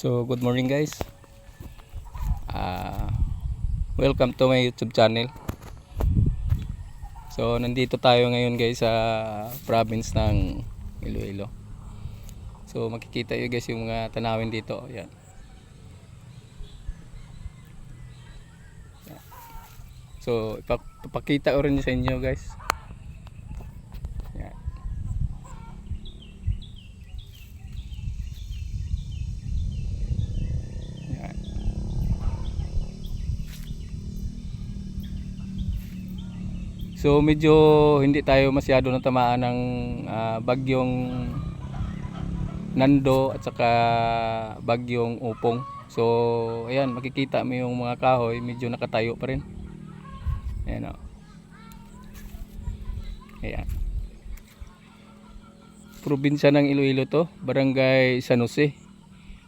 So, good morning guys. Ah, welcome to my YouTube channel. So, nandito tayo ngayon guys sa province ng Iloilo. So, makikita nyo guys yung mga tanawin dito. Yan. Yan. So, ipakita ko rin sa inyo guys. Yan. Yan. So medyo hindi tayo masyado natamaan ng ah, bagyong Nando at saka bagyong Upong. So ayan makikita mo yung mga kahoy medyo nakatayo pa rin. Ayan o. Ayan. Probinsya ng Iloilo to, Barangay San Jose,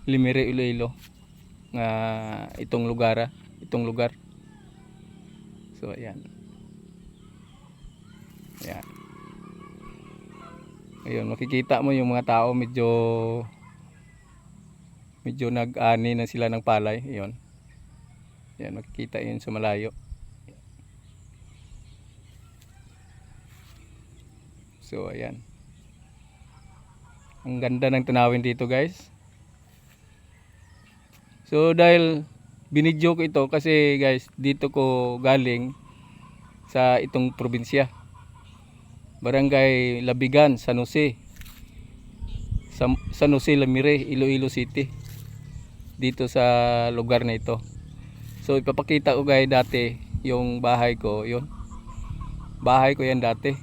Limere Iloilo. Nga itong lugar, itong lugar. So ayan. Ayan. Ayun, makikita mo yung mga tao medyo medyo nag-ani na sila ng palay. Ayun. Ayan, makikita yun sa malayo. So, ayan. Ang ganda ng tanawin dito, guys. So, dahil binidyo ko ito kasi, guys, dito ko galing sa itong probinsya. Barangay Labigan, San Jose. San Jose, Lamire, Iloilo City. Dito sa lugar na ito. So ipapakita ko guys dati yung bahay ko, yun. Bahay ko yan dati.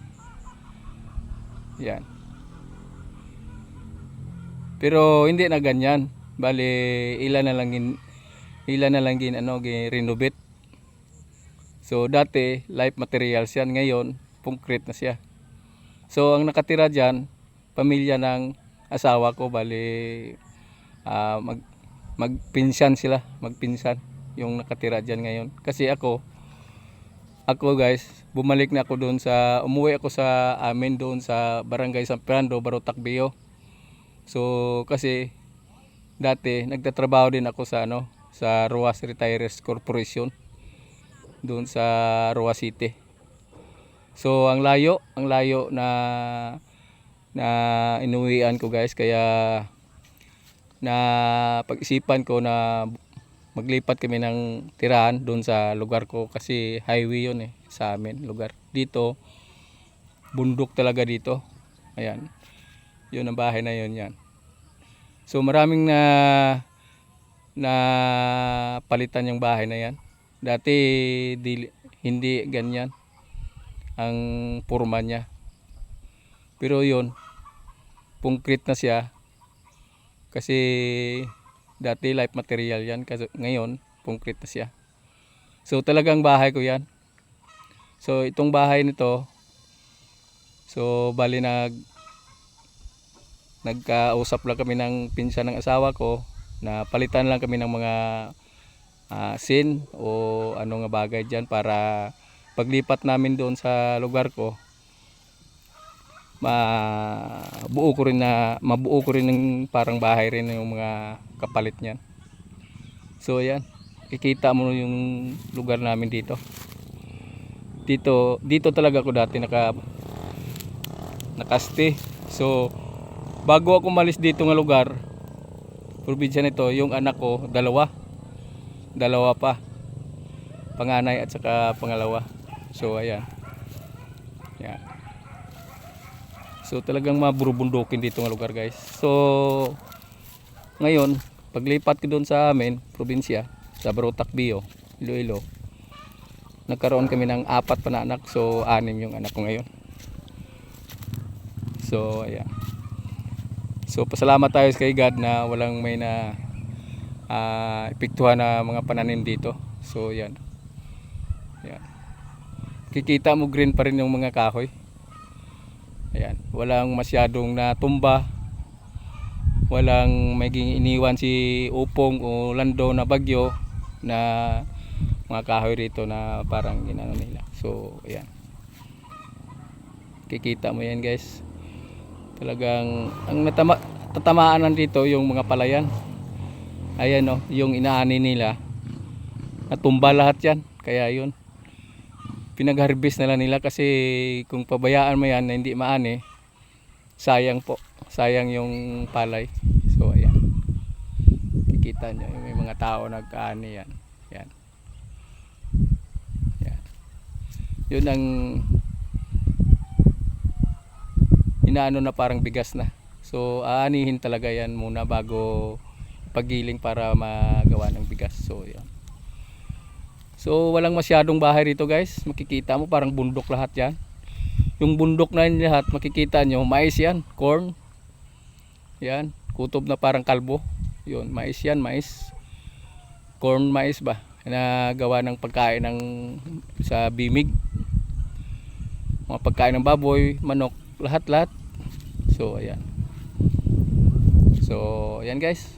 Yan. Pero hindi na ganyan. Bali ilan na lang gin, ilan na lang gin ano gin renovate. So dati life materials yan ngayon concrete na siya. So ang nakatira diyan pamilya ng asawa ko bali ah, mag magpinsan sila, magpinsan yung nakatira diyan ngayon. Kasi ako ako guys, bumalik na ako doon sa umuwi ako sa amin doon sa Barangay San Fernando, Barotac Bio. So kasi dati nagtatrabaho din ako sa ano sa Ruas Retirees Corporation doon sa Ruas City. So ang layo, ang layo na na inuwian ko guys kaya na pag-isipan ko na maglipat kami ng tirahan doon sa lugar ko kasi highway yun eh sa amin lugar. Dito bundok talaga dito. Ayan. Yun ang bahay na yun yan. So maraming na na palitan yung bahay na yan. Dati di, hindi ganyan ang purma niya. Pero yun, concrete na siya. Kasi dati life material yan. Kasi ngayon, concrete na siya. So talagang bahay ko yan. So itong bahay nito, so bali nag nagkausap lang kami ng pinsan ng asawa ko na palitan lang kami ng mga ah, sin o ano nga bagay dyan para paglipat namin doon sa lugar ko mabuo ko rin na mabuo ko rin ng parang bahay rin yung mga kapalit niyan. So ayan, kikita mo yung lugar namin dito. Dito dito talaga ako dati naka nakaste. So bago ako malis dito ng lugar, probinsya nito, yung anak ko dalawa. Dalawa pa. Panganay at saka pangalawa. So ayan. Yan. So talagang maburubundukin dito ng lugar guys. So ngayon, paglipat ko doon sa amin, probinsya, sa Barotac Bio, Iloilo. Nagkaroon kami ng apat pa na anak, so anim yung anak ko ngayon. So ayan. So pasalamat tayo kay God na walang may na ah, epektuhan na mga pananim dito. So yan. Yan. Kikita mo green pa rin yung mga kahoy. Ayan, walang masyadong natumba. Walang maging iniwan si Upong o Lando na bagyo na mga kahoy rito na parang ginano nila. So, ayan. Kikita mo yan guys. Talagang ang natama, tatamaan dito yung mga palayan. Ayan o, yung inaani nila. Natumba lahat yan. Kaya yun. Pinag-harvest na lang nila kasi kung pabayaan mo yan na hindi maani, sayang po. Sayang yung palay. So ayan. Kikita nyo, may mga tao nag-aani yan. Yan. Yan. Yun ang inaano na parang bigas na. So aanihin talaga yan muna bago pagiling para magawa ng bigas. So yan. So walang masyadong bahay rito guys. Makikita mo parang bundok lahat yan. Yung bundok na yun lahat makikita nyo mais yan, corn. Yan, kutob na parang kalbo. Yun, mais yan, mais. Corn mais ba? Na gawa ng pagkain ng sa bimig. Mga pagkain ng baboy, manok, lahat-lahat. So ayan. So ayan guys.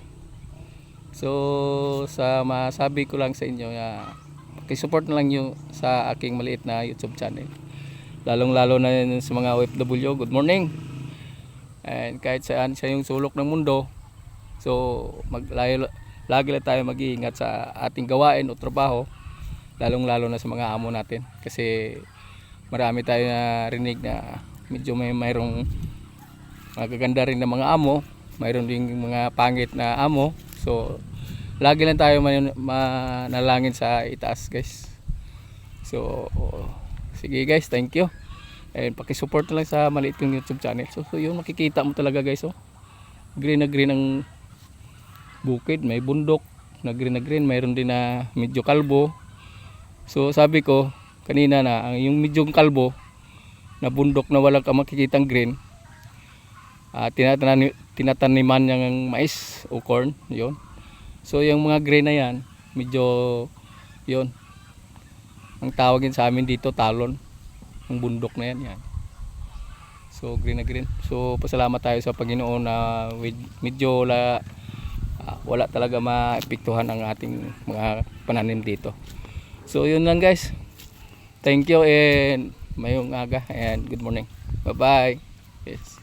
So sa masabi ko lang sa inyo na support na lang nyo sa aking maliit na YouTube channel. Lalong lalo na sa mga OFW. Good morning. And kahit saan siya yung sulok ng mundo. So maglayo lagi lang tayo mag-iingat sa ating gawain o trabaho. Lalong lalo na sa mga amo natin. Kasi marami tayo na rinig na medyo may mayroong magaganda rin na mga amo. Mayroon ding mga pangit na amo. So lagi lang tayo man- manalangin sa itaas guys. So sige guys, thank you. And paki-support na lang sa maliit kong YouTube channel. So, so yun makikita mo talaga guys oh. Green na green ang bukid, may bundok, na green na green, mayroon din na medyo kalbo. So sabi ko kanina na ang yung medyo kalbo na bundok na walang ka makikitang green. Ah tinatanim tinataniman ng mais o corn, 'yon. So yung mga green na yan, medyo 'yon. Ang tawagin sa amin dito talon. Ang bundok na yan, yan. So green na green. So pasalamat tayo sa Panginoon na medyo la ah, wala talaga maepektuhan ang ating mga pananim dito. So yun lang guys. Thank you and mayong aga and good morning. Bye bye. Yes.